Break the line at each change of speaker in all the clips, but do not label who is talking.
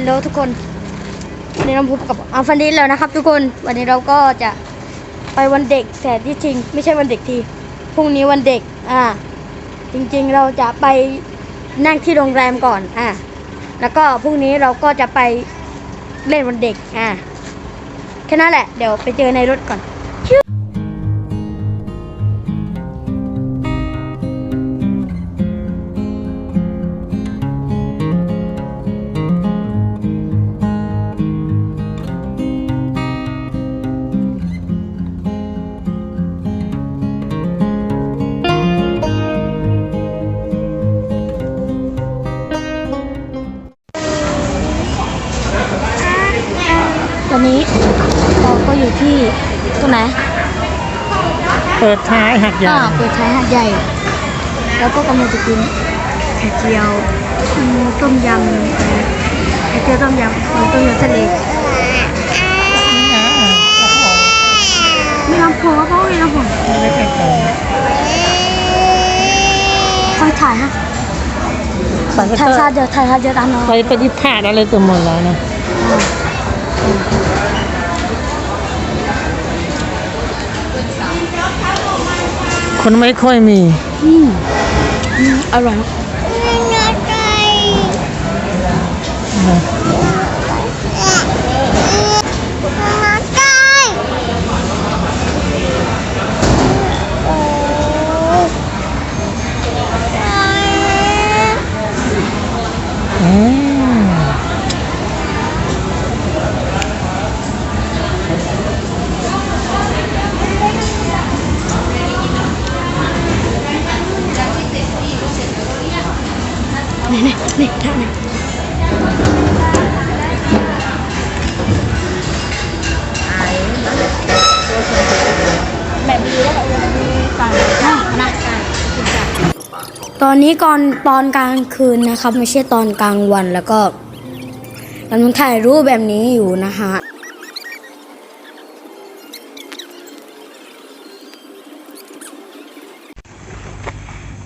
ลโหลทุกคนวันนี้เราพบกับอัลฟันดิสแล้วนะครับ ทุกคนวันนี้เราก็จะไปวันเด็กแสนที่จริง ไม่ใช่วันเด็กทีพรุ่งนี้วันเด็ก อ่า จริงๆเราจะไปนั่งที่โรงแรมก่อนอ่าแล้วก็พรุ่งนี้เราก็จะไปเล่นวันเด็กอ่าแค่นั้นแหละเดี๋ยวไปเจอในรถก่อน
ปิดท้ายหักใหญ่
อ่าเปิดท้ายหาดใหญ่ แล้วก็กำลังจะกินไข่เจียวต้มยำไข่เจียวต้มยำต้มยำทะเลมีลำโพงเขามีลำโพง
ไม่ใช่ของ
คอยถ่ายฮะถ่ายชาเดียวถ่ายชาเดียวตามน้อง
ไปปที่พลาดอะไรตัวหมดแล้วนะ คนไม่ค่อยมี
อืมอร่อย นี้ก่อนตอนกลางคืนนะครับ ไม่ใช่ตอนกลางวันแล้วก็กำลังถ่ายรูปแบบนี้อยู่นะฮะ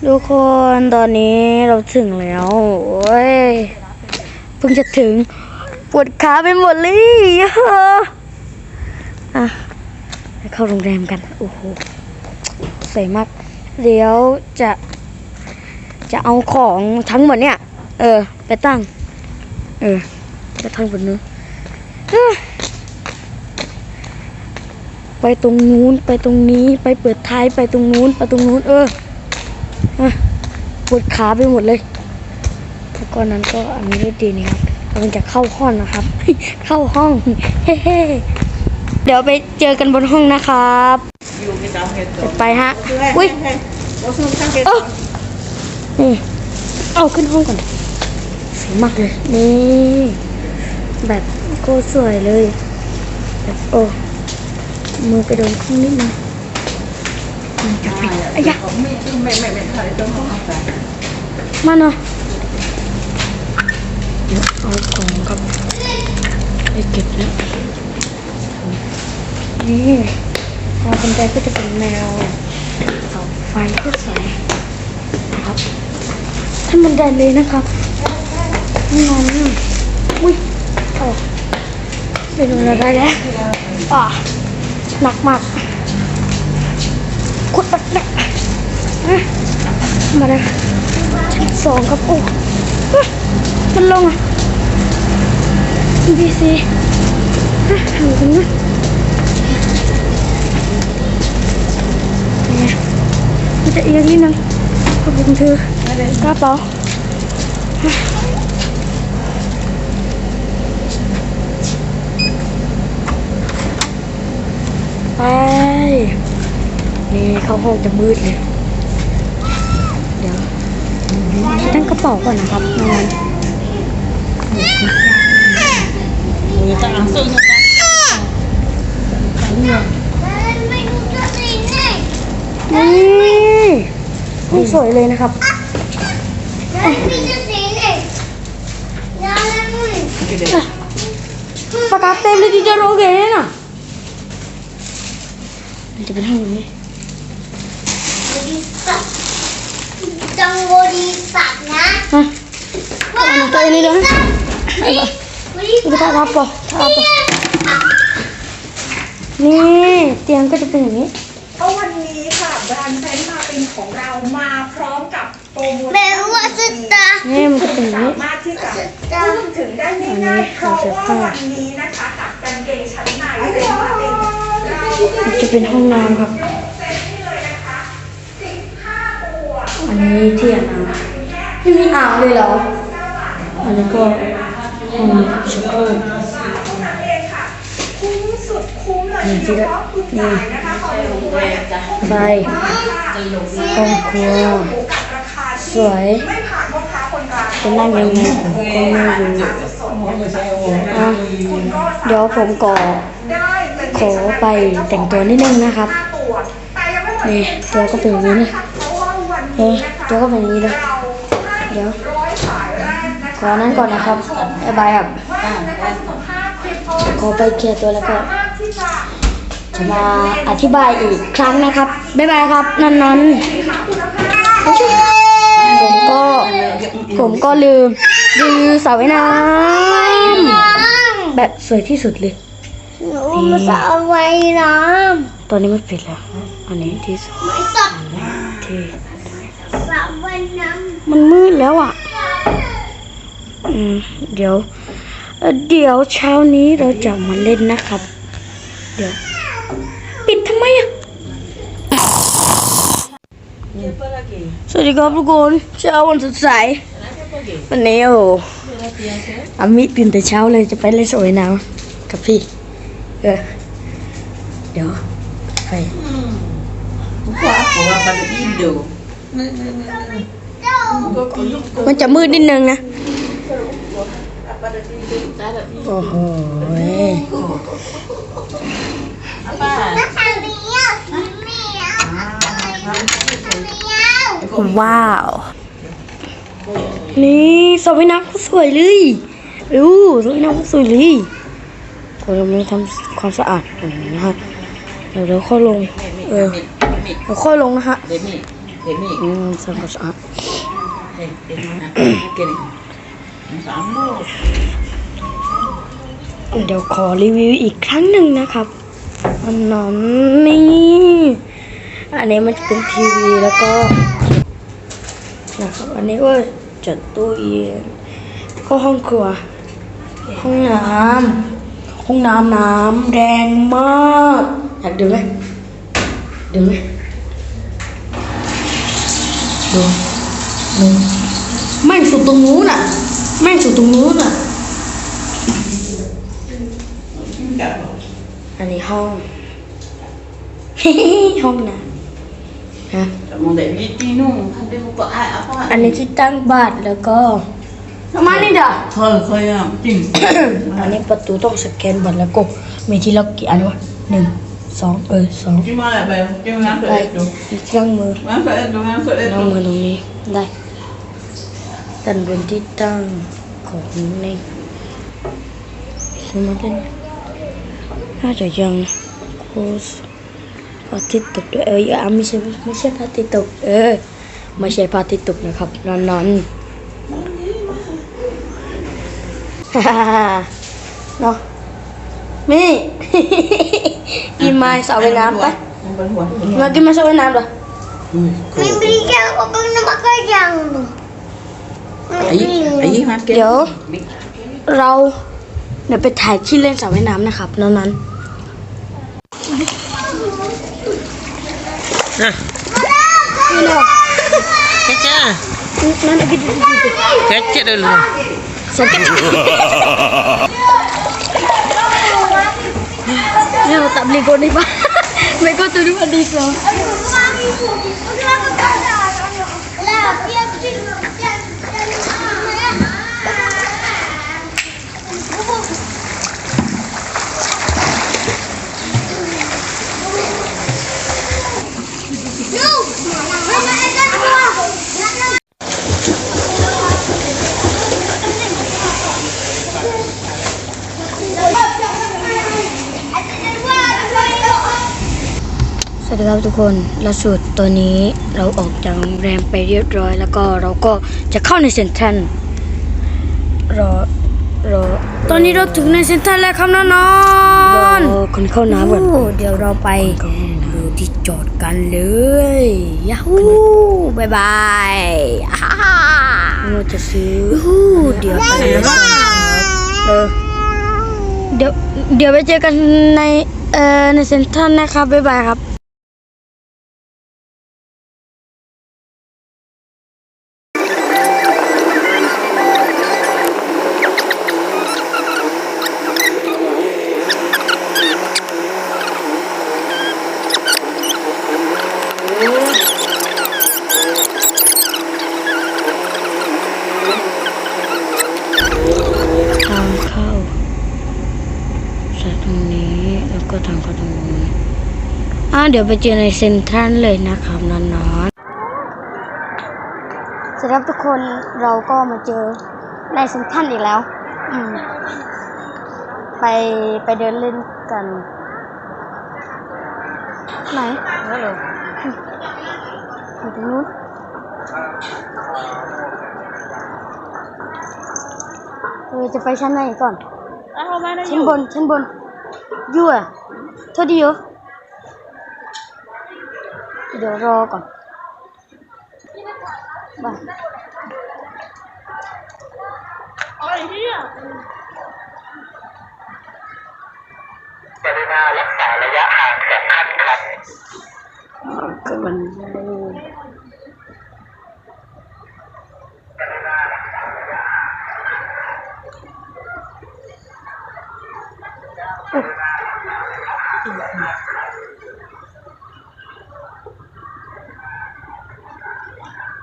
ทุกคนตอนนี้เราถึงแล้วโอ้ยเพิ่งจะถึงปวดขาไปหมดเลยอะไปเข้าโรงแรมกัน โอ้โหสวยมาก เดี๋ยวจะ จะเอาของทั้งหมดเนี่ย เออ ไปตั้ง เออจะทั้งหมดนู้นเอ้อไปตรงนู้นไปตรงนี้ไปเปิดท้ายไปตรงนู้นไปตรงนู้น เออปวดขาไปหมดเลยแล้วก็นั้นก็อันนี้ดีนี่ครับกำลังจะเข้าห้องนะครับ เข้าห้องเฮ้เดี๋ยวไปเจอกันบนห้องนะครับ ไปฮะ อุ้ยเออ นี่ เอาขึ้นห้องก่อนสวยมากเลยนี่ แบบโคตรสวยเลยแบบโอ้มือไปโดนข้างนิดนึงมันจะปิดอ้ยะมาเนาะเดี๋ยวเอาของครับไปเก็บแล้วนี่พอคนใจก็จะเป็นแนวเสาไฟก็สวย นะครับท่านบันไดเลยนะครับไม่นอนอุ้ยโอ้ไปดูเราได้แล้วอ่าหนักมากขุดปัดนะมาเลยชั้นสองครับโอ้มันลงอะดีสิอะทำกันนะมันจะเอียงนิดนึง ขอบคุณเธอกระเป๋าไป นี่เข้าห้องจะมืดเลย เดี๋ยวตั้งกระเป๋าก่อนนะครับนอน
มีตาสู้
นี่ ห้องสวยเลยนะครับปากกาเต็มเลยที่จะโรเกนอะมันจะเป็นห้องนี้
จังโวดีสัตว์นะ
ฮะเอาหนูตัวนี้เลย
นี่
ดูท่าทับปะท่าทับปะนี่เตียงก็จะเป็นอย่างนี้
เพราะวันนี้ค่ะ ของเรามาพร้อมกับโปรโมชั่น
แม่ว่าจะตา
นี่มันจะเป็นอย่าง
สา
นี้
มารถที่จะเข้าถึงได้ง่ายๆเพราะว่าวันนี้นะคะกับกางเกงชั้นในเซนต์มาเป็นเรา
มันจะเป็นห้องน้ำครับ
เซ็ตให้เลยนะคะ15ตัว
อันนี้ที่อาบน้ำไม่มีอ่างเลยเหรอ อันนี้ก็ห้องชักโครก
เท่านั้นเองค่ะ คุ้มสุดคุ้มเลยทีเดียวเพราะคุณจ่ายนะคะ ต่อหนึ่งตัวเนี่ย
ใบห้องครัว
กับราคา
ส
ที่
วย
ไม่ผ่านพ่อค้าคนกลาง
จะนั่งยังไงผมก็ไม่รู้อะเดี๋ยวผมก่อ
ได้เป็น
ขอไปแต่งตัวนิดนึงนะครับ
ห้าตัวแต่ยังไม่หมด
นี่ตัวก็เป็นอย่างนี้นะ
เพราะว่าวัน
เอ
นี้
อ
นะคะ
ตัวก็เป็นอย่างนี้เลย
เราให้
เดี๋ยว
ร้อยสายแรกนะคะ
ขอนั้นก่อนนะครับบ๊ายบายครับ
ว่านะคะสุขภาพคลิปออน
ขอไปเคลียร์ตัวแล้วก็
สามารถที่ จะ
จะมาอธิบายอีกครั้งนะครับ บ๊ายบายครับ นั้นนั้น
หาคุณภาพ
ผมก็ ผมก็ลืมรีวิวสระว่ายน้ำแบบสวยที่สุดเลย
หนูมาสาวไว้น้
ตอนนี้มันปิดแล้ว อันนี้ที่สุดำ
ไม่สับ
ที่
สาวไว้น้
มันมืดแล้วอะ อืม เดี๋ยวเอ่อเดี๋ยวเช้านี้เราจะมาเล่นนะครับ เดี๋ยว ปิดทำไมอะสวัสดีครับทุกคนเช้าวันสดใสวันนี้โอ้โหอามิตื่นแต่เช้าเลยจะไปเล่นสระว่ายน้ำกับพี่เออเดี๋ยวไปมันจะมืดนิดนึงนะโอ้โหยำ
นักข่า ว้า
ว นี่สระว่ายน้ำก็สวยเลยดูสระว่ายน้ำก็สวยเลยผมกำลังทำความสะอาดนะฮะเดี๋ยวเราค่อยลง เออเดี๋ยวค่อยลงนะฮะอืมทำความสะอาดเดี๋ยวขอรีวิวอีกครั้งหนึ่งนะครับ อันนั้นนี่อันนี้มันจะเป็นทีวีแล้วก็นะครับอันนี้ก็จัดตู้เย็นก็ห้องครัว ห้องน้ำห้องน้ำน้ำแดงมากอยากดูไหมดูไหมดูดูแม่งสุดตรงนู้นอะแม่งสุดตรงนู้นอะ อั นนี้ห้อง ห้องน้ำฮะ
Mau dek biti nu, ada buka ai apa?
อันนี้ที่ตั้งบาทแล้วก็น้ำมันนี่ด่ะ
Thôi, thôi à, chỉnh.
อันนี้ประตูต้องสแกนบัตรแล้วก็มีที่ล็อกกี่อันวะหนึ่งสองเออสอง
Chứ mà lại bèo, chứ ngắm
ไป
phải hết rồi.
มีเครื่องมือ
Ngắm phải hết rồi, ngắm phải hết
น้อง
rồi.
มือตรงนี้ได้ตันเป็นที่ตั้งของนี่สมาเล่น น่าจะยังโคสพระอาทิตย์ตกด้วยเอออย่าไม่ใช่ไม่ใช่พระอาทิตย์ตก เออไม่ใช่พระอาทิตย์ตกนะครับนอนนอนฮ่าฮ่าฮ่าเนาะมี่กินไม้สาวไปน้ำไป
Yang berhuan.
มากินไม้สาวไปน้ำเหรอ
ไม่ berikan aku kena makan yang
Ayi, ayi makan.
เดี๋ยวเราเดี๋ยวไปถ่ายที่เล่นสระว่ายน้ำนะครับนั้นนั้น
Ha?
Sino? Kacha. Nanagid dito.
Kacha dulu.
Sakit. Yo, tak beli goni ba? May
ko tulungan dito.
Ay, วัสดีครับทุกคนล่าสุดตอนนี้เราออกจากโรงแรมไปเรียบร้อย แล้วก็เราก็จะเข้าในเซ็นทรัลรอรอตอนอนนี้เราถึงในเซ็นทรัลแล้วครับน้องนอนคนเข้าน้ำก่อนเดี๋ยวเราไปดูที่จอดกันเลยยาฮูบายบายอ่าเราจะซื้อฮูเดี๋ยวไปแล้วเออเดี๋ยวเดี๋ยวไปเจอกันในเอ่อในเซ็นทรัลนะครับบ๊ายบายครับ อ่าเดี๋ยวไปเจอในเซ็นทรัลเลยนะครับนอนๆสวัสดีครับทุกคนเราก็มาเจอในเซ็นทรัลอีกแล้ว อืม ไปไปเดินเล่นกัน ไหนนั่นเลยอยู่ตรงนู้นเออจะไปชั้นไหนก่อนชั้นบนชั้นบนอยู่อะเท่าดีอยู่ เดี๋ยวรอก่อนบาย
กรุณารักษาระยะห่างสองขั้นครับ
เกิน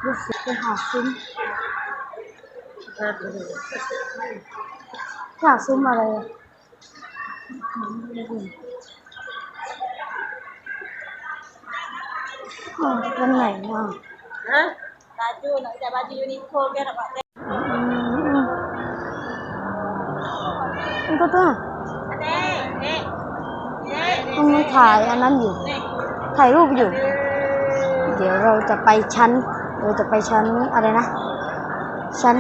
รู้สึกไปหาซุ้มหาซุ้มอะไรอะอ๋อวันไหนอะ
baju nak cari baju uniform ke nak pakai
มันก็ต้อง
Dek, dek. Dek.
ต้องมีถ่ายอันนั้นอยู่ ถ่ายรูปอยู่ เดี๋ยวเราจะไปชั้น เราจะไปชั้นอะไรนะ ชั้น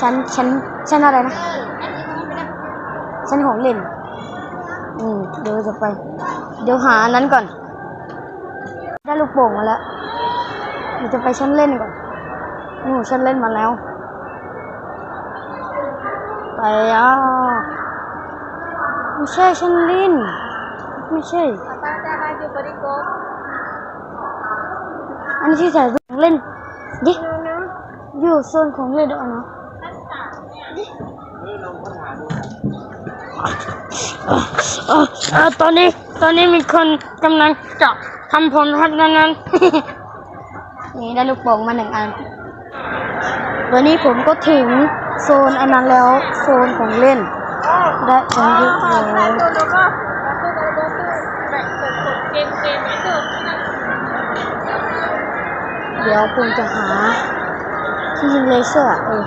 ชั้น ชั้น ชั้นอะไรนะ ชั้นของเล่น อืม เดี๋ยวจะไป เดี๋ยวหาอันนั้นก่อน ได้ลูกโป่งมาแล้วเดี๋ยวจะไปชั้นเล่นก่อนนู่ชั้นเล่นมาแล้ว ไปอะไม่ใช่ชั้นเล่น ไม่ใช่อันนี้ที่ใส่เล่น ดิอยู่โซนของเล่นด้วยเนาะเออตอนนี้ตอนนี้มีคนกำลังจะทำผลพัดนั้นนั้นนี่ได้ลูกโป่งมาหนึ่งอันตอนนี้ผมก็ถึงโซนอันนั้นแล้ว โซนของเล่น ได้ของเยอะแล้ว เดี๋ยวผมจะหาที่ยิงเลเซอร์อะเออ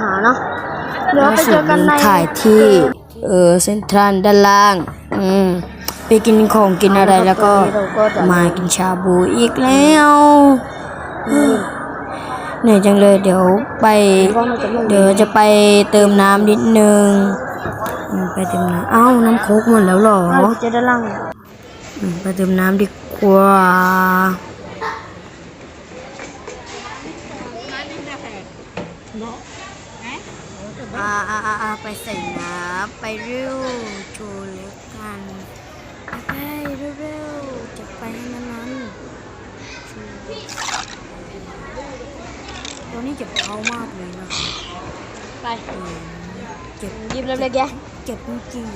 หาเนาะเดี๋ยวไปเจอกันในถ่ายที่เออเซ็นทรัลด้านล่าง อืมไปกินของกินอะไรแล้วก็มากินชาบูอีกแล้วเหนื่อยจังเลยเดี๋ยวไป เดี๋ยวจะไปเติมน้ำนิดนึงอืมไปเติมน้ำเอ้าน้ำโค้กหมดแล้วเหรอจะด้านล่างอืมไปเติมน้ำดีกว่า อ่าอ่าอ่าไปใส่น้ำไปเร็วจูเล็กกันไปเร็วๆจะไปให้มันนั้นตัวนี้เจ็บเท้ามากเลยนะไปเจ็บยิบแล้วเลยแกเจ็บจริง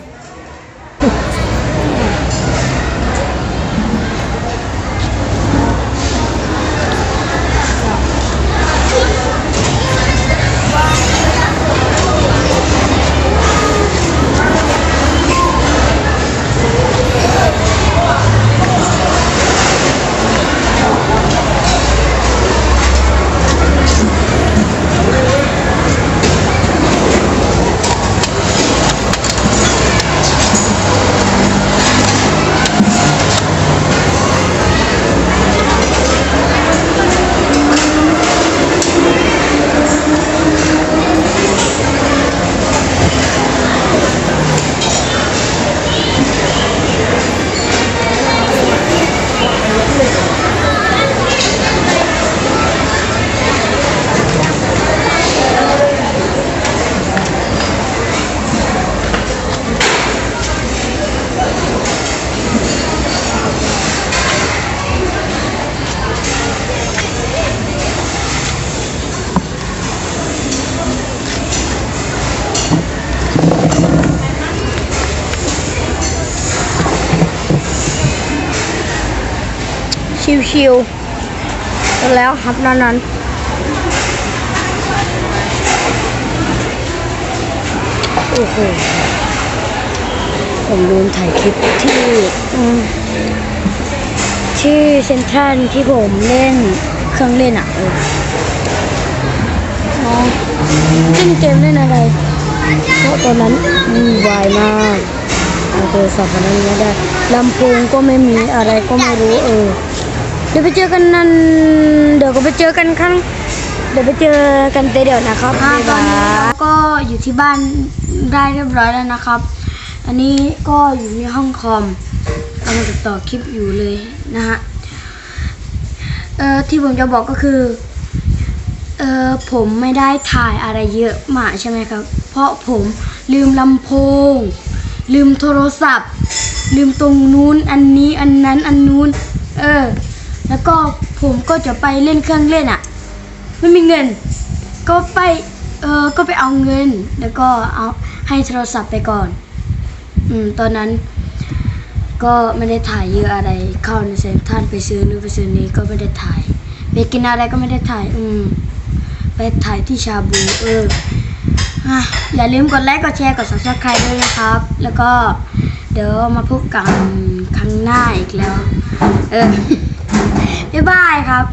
ว้า ชิลๆแล้วครับนั้นนั้นโอ้โหผมโดนถ่ายคลิปที่อืมที่เซ็นทรัลที่ผมเล่นเครื่องเล่นอะเออน้องเล่นเกมเล่นอะไรเพราะตอนนั้นวุ่นวายมากเอาโทรศัพท์มานั้นไม่ได้ลำโพงก็ไม่มีอะไรก็ไม่รู้เออเดี๋ยวไปเจอกันนั้นเดี๋ยวก็ไปเจอกันครั้งเดี๋ยวไปเจอกันเดี๋ยวนะครับตอนนี้เราก็อยู่ที่บ้านได้เรียบร้อยแล้วนะครับ อันนี้ก็อยู่ในห้องคอมกำลังจะต่อคลิปอยู่เลยนะฮะเอ่อที่ผมจะบอกก็คือเออผมไม่ได้ถ่ายอะไรเยอะมากใช่ไหมครับ เพราะผมลืมลำโพง ลืมโทรศัพท์ ลืมตรงนู้นอันนี้อันนั้นอันนู้น เออ แล้วก็ผมก็จะไปเล่นเครื่องเล่นอะ่ะ ไม่มีเงิน ก็ไป เออก็ไปเอาเงิน แล้วก็เอาให้โทรศัพท์ไปก่อน อืม ตอนนั้น ก็ไม่ได้ถ่ายเยอะอะไร เข้าในเซ็นทรัลไปซื้อนู่นไปซื้อนี้ก็ไม่ได้ถ่าย ไปกินอะไรก็ไม่ได้ถ่าย อืม ไปถ่ายที่ชาบู เอออะอย่าลืมกดไลค์ กดแชร์ กด subscribe ด้วยนะครับ แล้วก็เดี๋ยวมาพบกันครั้งหน้าอีกแล้ว เออ บ๊ายบายครับ